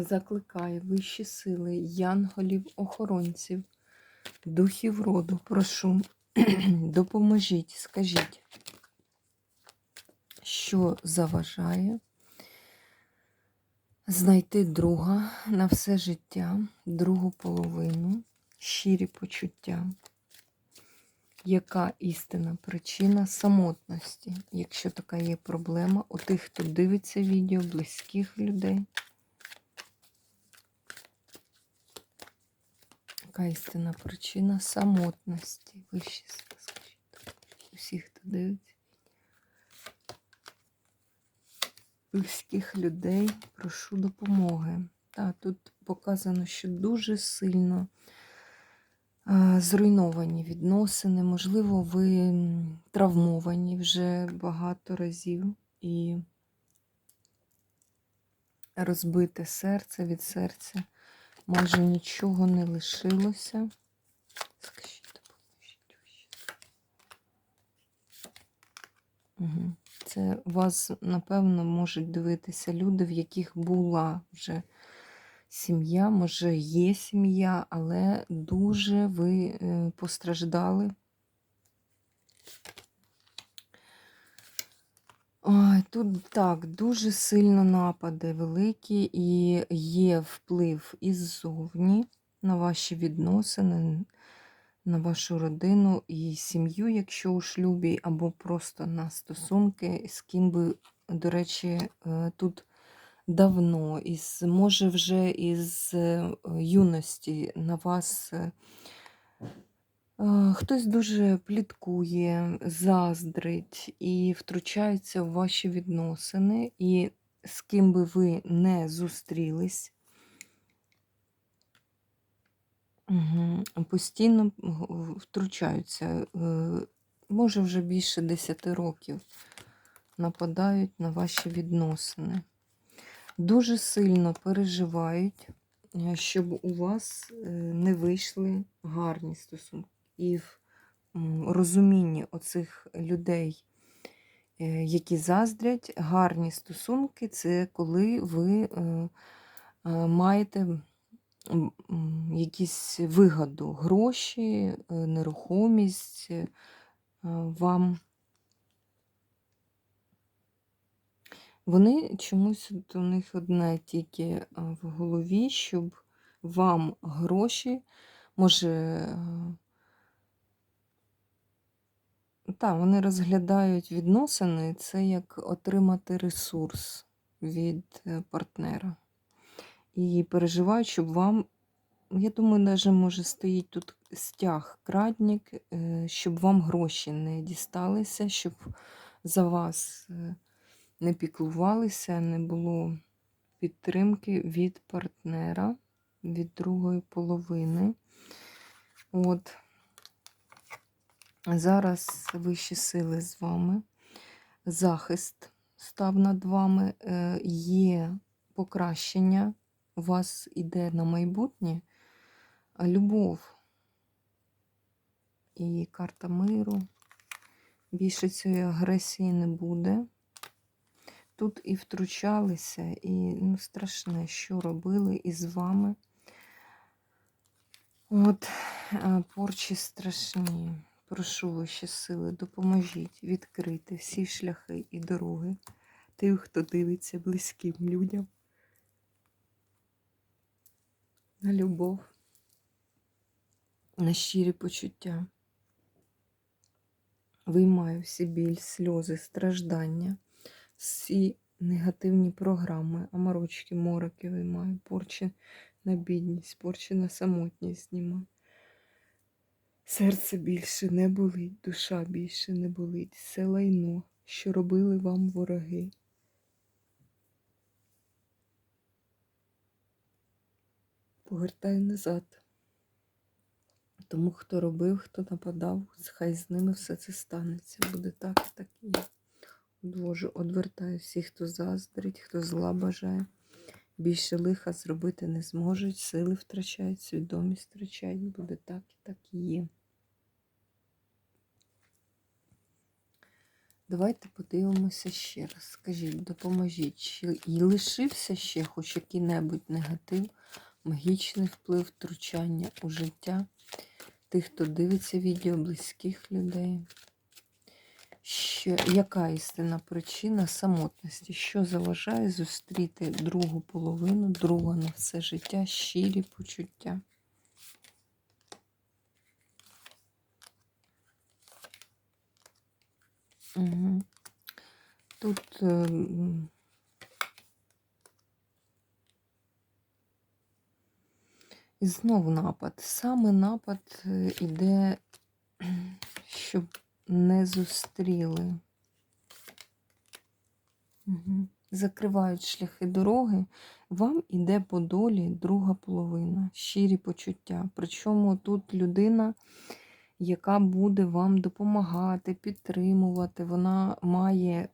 Закликає вищі сили, янголів, охоронців, духів роду, прошу, допоможіть, скажіть, що заважає знайти друга на все життя, другу половину, щирі почуття. Яка істинна причина самотності, якщо така є проблема у тих, хто дивиться відео, близьких людей? Яка істинна причина самотності? Вищі сили, скажіть. Усіх, хто дивиться. Близьких людей прошу допомоги. Так, тут показано, що дуже сильно а, зруйновані відносини. Можливо, ви травмовані вже багато разів і розбите серце від серця. Майже нічого не лишилося. Угу. Це вас, напевно, можуть дивитися люди, в яких була вже сім'я, може, є сім'я, але дуже ви е, постраждали. Ой, тут так, дуже сильно напади великі, і є вплив іззовні на ваші відносини, на вашу родину і сім'ю, якщо у шлюбі, або просто на стосунки, з ким би, до речі, е, тут давно, із, може, вже із е, юності на вас. Е, Хтось дуже пліткує, заздрить і втручається в ваші відносини, і з ким би ви не зустрілись, постійно втручаються, е, може вже більше 10 років нападають на ваші відносини. Дуже сильно переживають, е, щоб у вас е, не вийшли гарні стосунки і в розумінні оцих людей, е, які заздрять, гарні стосунки це коли ви е, е, маєте якісь вигоду, гроші, нерухомість вам. Вони чомусь у них одне тільки в голові, щоб вам гроші, може, так, вони розглядають відносини, це як отримати ресурс від е, партнера. І переживають, щоб вам, я думаю, навіть може стоїть тут стяг, крадник, е, щоб вам гроші не дісталися, щоб за вас е, не піклувалися, не було підтримки від партнера, від другої половини. От. Зараз вищі сили з вами, захист став над вами, е, є покращення, у вас іде на майбутнє любов і карта миру. Більше цієї агресії не буде. Тут і втручалися, і ну, страшне, що робили із вами. От, порчі страшні. Прошу ваші сили, допоможіть відкрити всі шляхи і дороги тих, хто дивиться близьким людям. На любов, на щирі почуття. Виймаю всі біль, сльози, страждання, всі негативні програми, аморочки, мороки виймаю, порчі на бідність, порчі на самотність знімаю. Серце більше не болить, душа більше не болить, все лайно, що робили вам вороги. Повертай назад. Тому хто робив, хто нападав, хай з ними все це станеться. Буде так, так і є. Одвожу, одвертаю всіх, хто заздрить, хто зла бажає. Більше лиха зробити не зможуть, сили втрачають, свідомість втрачають, буде так і так і є. Давайте подивимося ще раз. Скажіть, допоможіть, чи і лишився ще хоч який-небудь негатив, магічний вплив, втручання у життя тих, хто дивиться відео, близьких людей. Що, яка істинна причина самотності? Що заважає зустріти другу половину, друга на все життя, щирі почуття? Тут е, і знову напад. Саме напад е, іде, щоб не зустріли. Закривають шляхи дороги. Вам іде по долі друга половина, щирі почуття. Причому тут людина, яка буде вам допомагати, підтримувати, вона має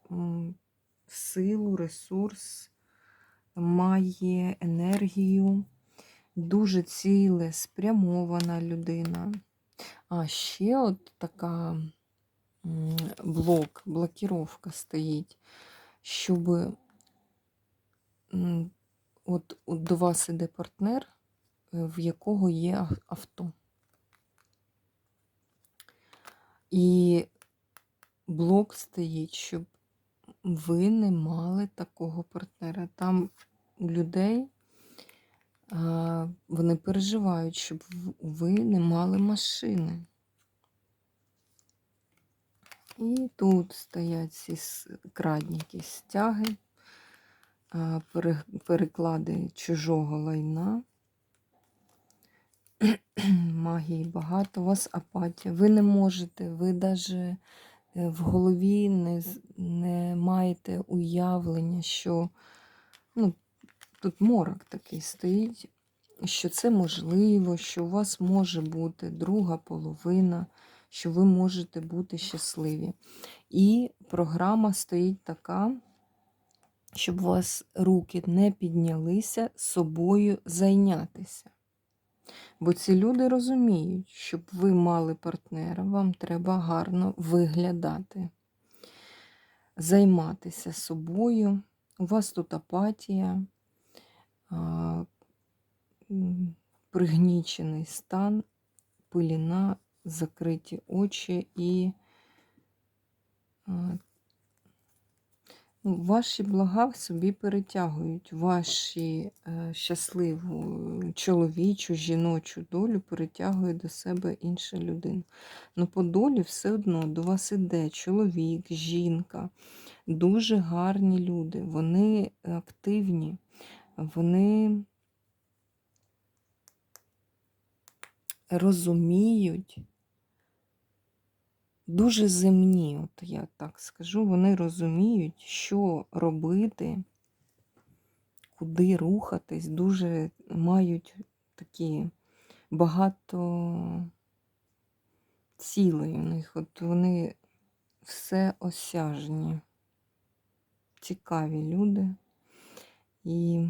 силу, ресурс, має енергію, дуже ціле, спрямована людина. А ще от така блок, блокіровка стоїть, щоб от, от до вас іде партнер, е, в якого є авто. І блок стоїть, щоб ви не мали такого партнера. Там у людей вони переживають, щоб ви не мали машини. І тут стоять ці крадніки стяги, переклади чужого лайна. Магії багато, у вас апатія. Ви не можете, ви навіть в голові не, не маєте уявлення, що ну, тут морок такий стоїть, що це можливо, що у вас може бути друга половина, що ви можете бути щасливі. І програма стоїть така, щоб у вас руки не піднялися собою зайнятися. Бо ці люди розуміють, щоб ви мали партнера, вам треба гарно виглядати, займатися собою. У вас тут апатія, пригнічений стан, пиліна, закриті очі і ваші блага собі перетягують, ваші е, щасливу чоловічу, жіночу долю перетягує до себе інша людина. Ну, по долі все одно до вас іде чоловік, жінка, дуже гарні люди, вони активні, вони розуміють. Дуже земні, от я так скажу, вони розуміють, що робити, куди рухатись, дуже мають такі багато цілей у них. От вони все осяжні, цікаві люди. І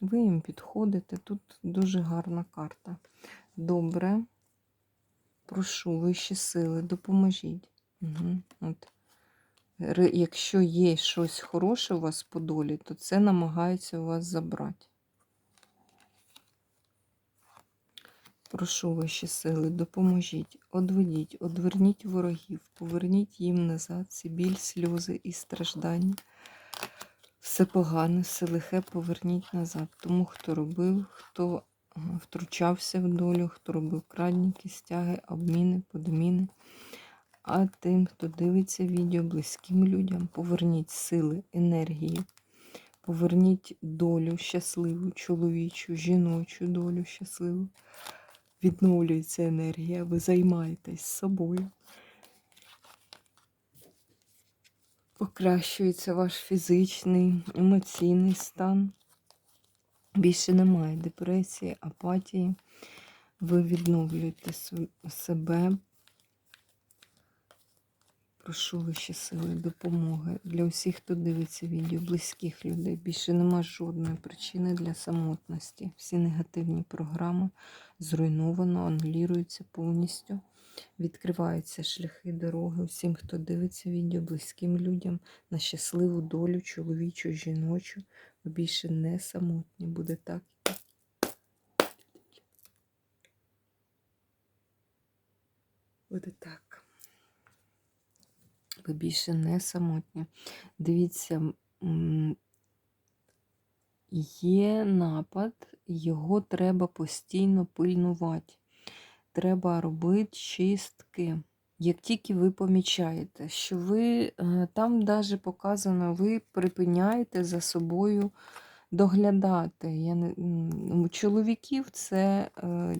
ви їм підходите. Тут дуже гарна карта. Добре. Прошу, вищі сили, допоможіть. Угу. От. Якщо є щось хороше у вас по долі, то це намагається у вас забрати. Прошу вищі сили, допоможіть, одведіть, одверніть ворогів, поверніть їм назад ці біль, сльози і страждання. Все погане, все лихе поверніть назад. Тому, хто робив, хто втручався в долю, хто робив крадніки, стяги, обміни, подміни. А тим, хто дивиться відео близьким людям, поверніть сили, енергії, поверніть долю щасливу, чоловічу, жіночу долю щасливу. Відновлюється енергія, ви займаєтесь собою. Покращується ваш фізичний, емоційний стан. Більше немає депресії, апатії. Ви відновлюєте себе. Прошу вищі сили допомоги для усіх, хто дивиться відео, близьких людей. Більше нема жодної причини для самотності. Всі негативні програми зруйновано, анулюються повністю. Відкриваються шляхи дороги усім, хто дивиться відео, близьким людям на щасливу долю, чоловічу, жіночу. Ви більше не самотні. Буде так. Буде так. Ви більше не самотні. Дивіться, є напад, його треба постійно пильнувати. Треба робити чистки. Як тільки ви помічаєте, що ви е, там навіть показано, ви припиняєте за собою доглядати. Я не, у чоловіків це е,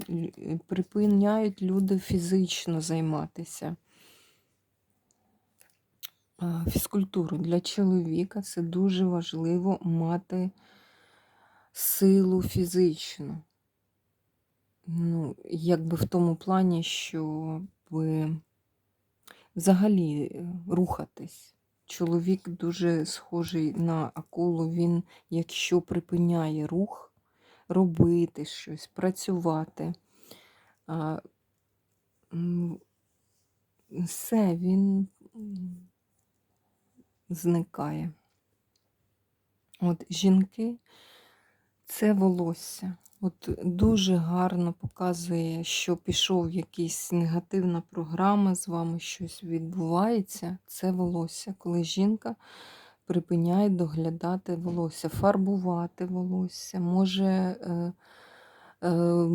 припиняють люди фізично займатися. Фізкультуру для чоловіка це дуже важливо мати силу фізичну. Ну, якби в тому плані, що ви взагалі е, рухатись. Чоловік дуже схожий на акулу. Він, якщо припиняє рух, робити щось, працювати, а, все, він зникає. От жінки це волосся. От дуже гарно показує, що пішов якась негативна програма, з вами щось відбувається. Це волосся, коли жінка припиняє доглядати волосся, фарбувати волосся, може е, е,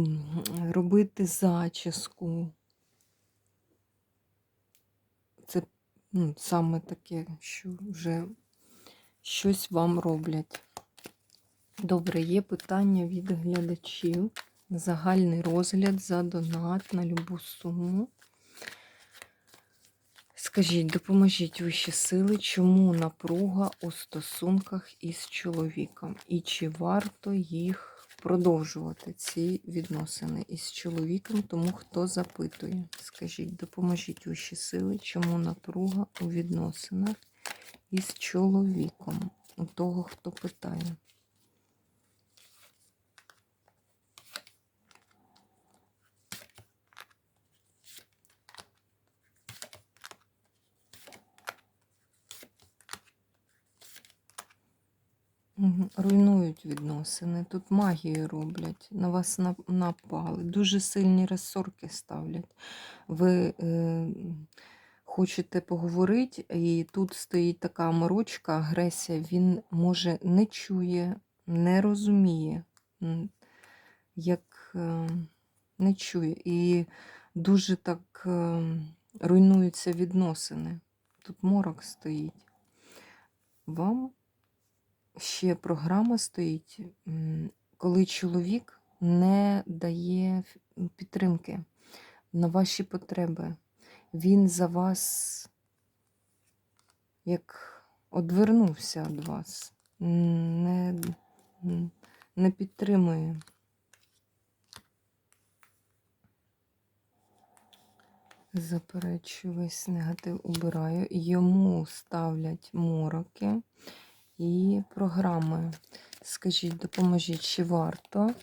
робити зачіску. Це ну, саме таке, що вже щось вам роблять. Добре, є питання від глядачів. Загальний розгляд за донат на любу суму. Скажіть, допоможіть вищі сили, чому напруга у стосунках із чоловіком? І чи варто їх продовжувати, ці відносини із чоловіком, тому хто запитує? Скажіть, допоможіть вищі сили, чому напруга у відносинах із чоловіком? У того, хто питає. Руйнують відносини, тут магію роблять, на вас напали, дуже сильні розсорки ставлять. Ви е, хочете поговорити, і тут стоїть така морочка, агресія, він може не чує, не розуміє, як е, не чує. І дуже так е, руйнуються відносини. Тут морок стоїть. Вам ще програма стоїть, коли чоловік не дає підтримки на ваші потреби. Він за вас як одвернувся від вас, не, не підтримує. Заперечую весь негатив убираю. Йому ставлять мороки і програми. Скажіть, допоможіть, чи варто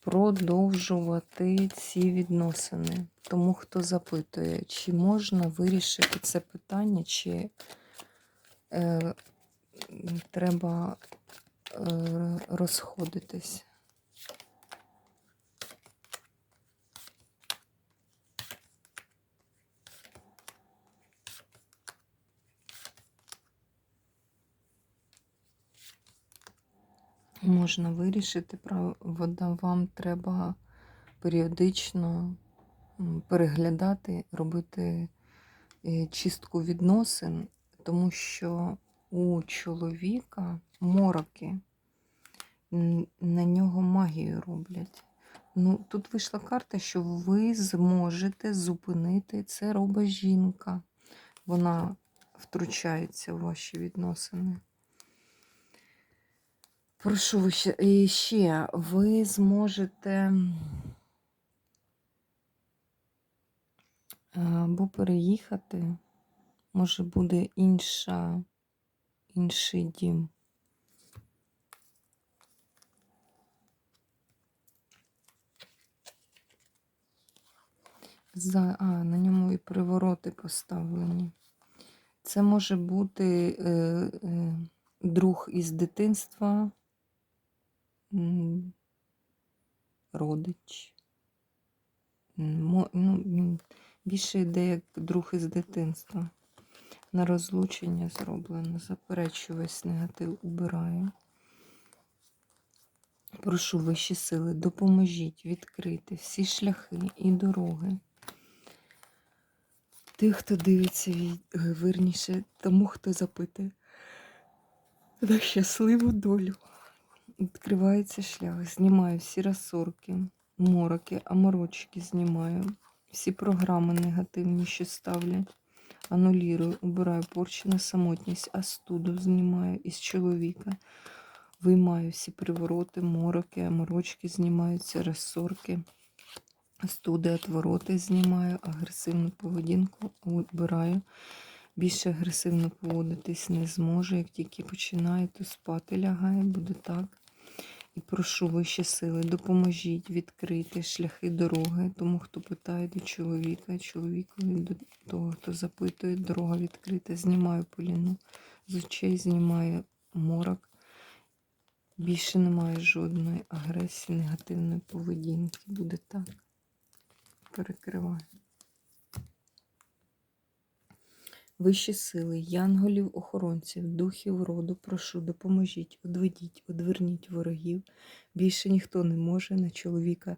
продовжувати ці відносини? Тому хто запитує, чи можна вирішити це питання, чи е, треба е, розходитись? Можна вирішити, правда, вам треба періодично переглядати, робити е, чистку відносин, тому що у чоловіка мороки на нього магію роблять. Ну, тут вийшла карта, що ви зможете зупинити це робить жінка. Вона втручається в ваші відносини. Прошу ви ще, ще ви зможете або переїхати, може буде інша, інший дім. За, а, на ньому і привороти поставлені. Це може бути е, е, друг із дитинства, родич. Ну, більше йде як друг із дитинства. На розлучення зроблено. Заперечую весь негатив, убираю. Прошу вищі сили, допоможіть відкрити всі шляхи і дороги. Тих, хто дивиться, е, вірніше, тому, хто запитує на щасливу долю. Відкривається шлях, знімаю всі розсорки, мороки, аморочки знімаю, всі програми негативні, що ставлять. Анулірую, убираю порчі на самотність, астуду знімаю із чоловіка. Виймаю всі привороти, мороки, аморочки знімаються, розсорки. Студи, отвороти знімаю, агресивну поведінку вибираю. Більше агресивно поводитись не зможу. Як тільки починаю, то спати лягає, буде так. І прошу вищі сили, допоможіть відкрити шляхи дороги, тому хто питає до чоловіка, чоловікові до того, хто запитує, дорога відкрита. Знімаю поліну, з очей знімаю морок. Більше немає жодної агресії, негативної поведінки. Буде так перекриваю. Вищі сили, янголів, охоронців, духів роду, прошу, допоможіть, одведіть, одверніть ворогів. Більше ніхто не може на чоловіка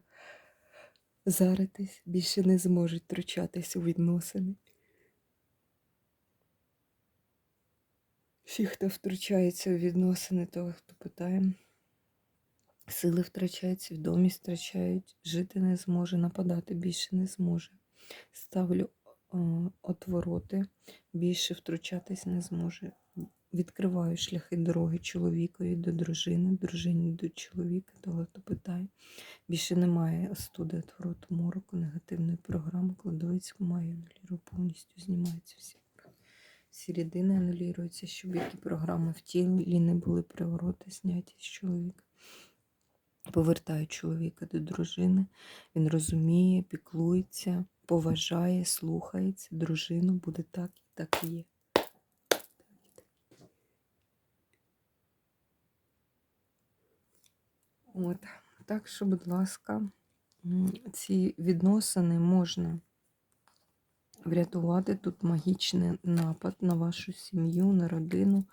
заритись, більше не зможуть втручатись у відносини. Всі, хто втручається у відносини, того, хто питає, сили втрачають, свідомість втрачають, жити не зможе, нападати більше не зможе. Ставлю отвороти, більше втручатись не зможе. Відкриваю шляхи дороги чоловікові до дружини, дружині до чоловіка, того, хто питає. Більше немає остуди, отвороту, мороку, негативної програми, кладовицьку маю анулірую, повністю знімаються всі. Всі рідини анулюються, щоб які програми в тілі не були привороти, зняті з чоловіка. Повертаю чоловіка до дружини. Він розуміє, піклується, поважає, слухається. Дружину буде так і так і є. От. Так що, будь ласка, ці відносини можна врятувати. Тут магічний напад на вашу сім'ю, на родину.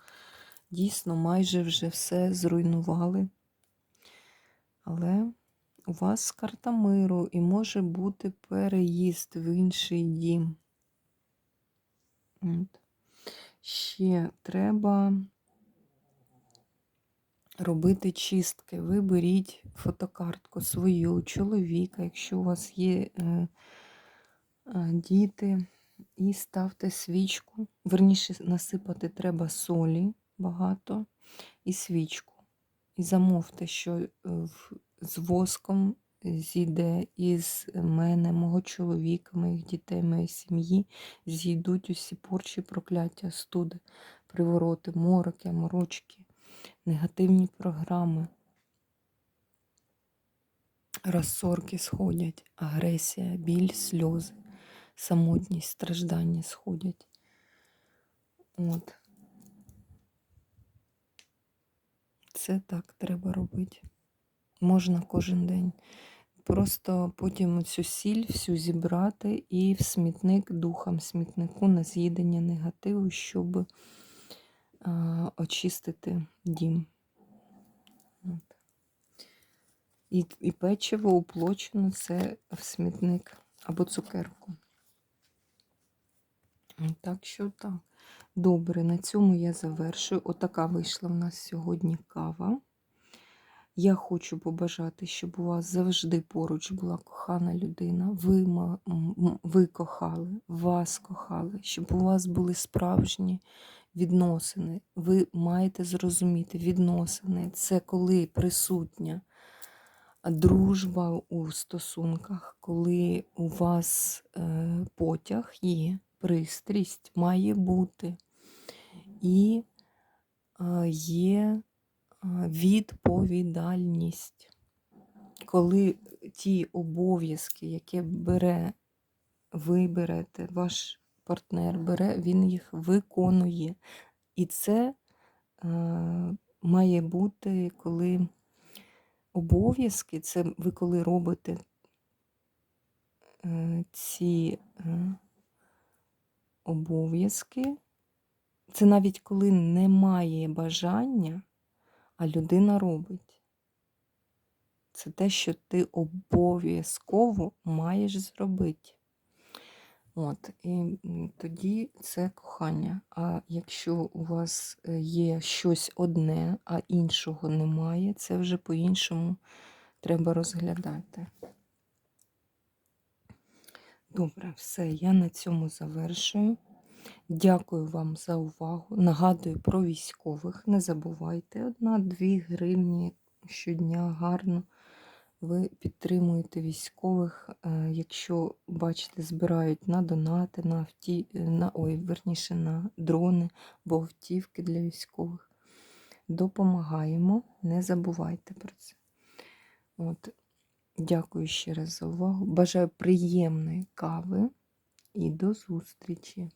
Дійсно, майже вже все зруйнували. Але у вас карта миру і може бути переїзд в інший дім. От. Ще треба робити чистки. Ви беріть фотокартку свою, чоловіка, якщо у вас є е, е, діти, і ставте свічку. Верніше насипати треба солі багато і свічку. І замовте, що е, в- з воском зійде із мене, мого чоловіка, моїх дітей, моєї сім'ї, зійдуть усі порчі, прокляття, студи, привороти, мороки, морочки, негативні програми. Розсорки сходять, агресія, біль, сльози, самотність, страждання сходять. От. Це так треба робити. Можна кожен день. Просто потім цю сіль всю зібрати і в смітник духом смітнику на з'їдення негативу, щоб а, очистити дім. От. І, і печиво уплочено це в смітник або цукерку. Так що так. Добре, на цьому я завершую. Отака вийшла в нас сьогодні кава. Я хочу побажати, щоб у вас завжди поруч була кохана людина. Ви, ви кохали, вас кохали, щоб у вас були справжні відносини. Ви маєте зрозуміти, відносини це коли присутня дружба у стосунках, коли у вас е, потяг є, пристрість має бути, і е, є відповідальність. Коли ті обов'язки, які бере, ви берете, ваш партнер бере, він їх виконує. І це е, має бути, коли обов'язки, це ви коли робите е, ці е, обов'язки, це навіть коли немає бажання, а людина робить. Це те, що ти обов'язково маєш зробити. От, і тоді це кохання. А якщо у вас е, є щось одне, а іншого немає, це вже по-іншому треба розглядати. Добре, все, я на цьому завершую. Дякую вам за увагу. Нагадую про військових. Не забувайте, одна-дві гривні щодня гарно. Ви підтримуєте військових, е, якщо бачите, збирають на донати, на авті, на ой, верніше на дрони або автівки для військових. Допомагаємо, не забувайте про це. От. Дякую ще раз за увагу. Бажаю приємної кави і до зустрічі!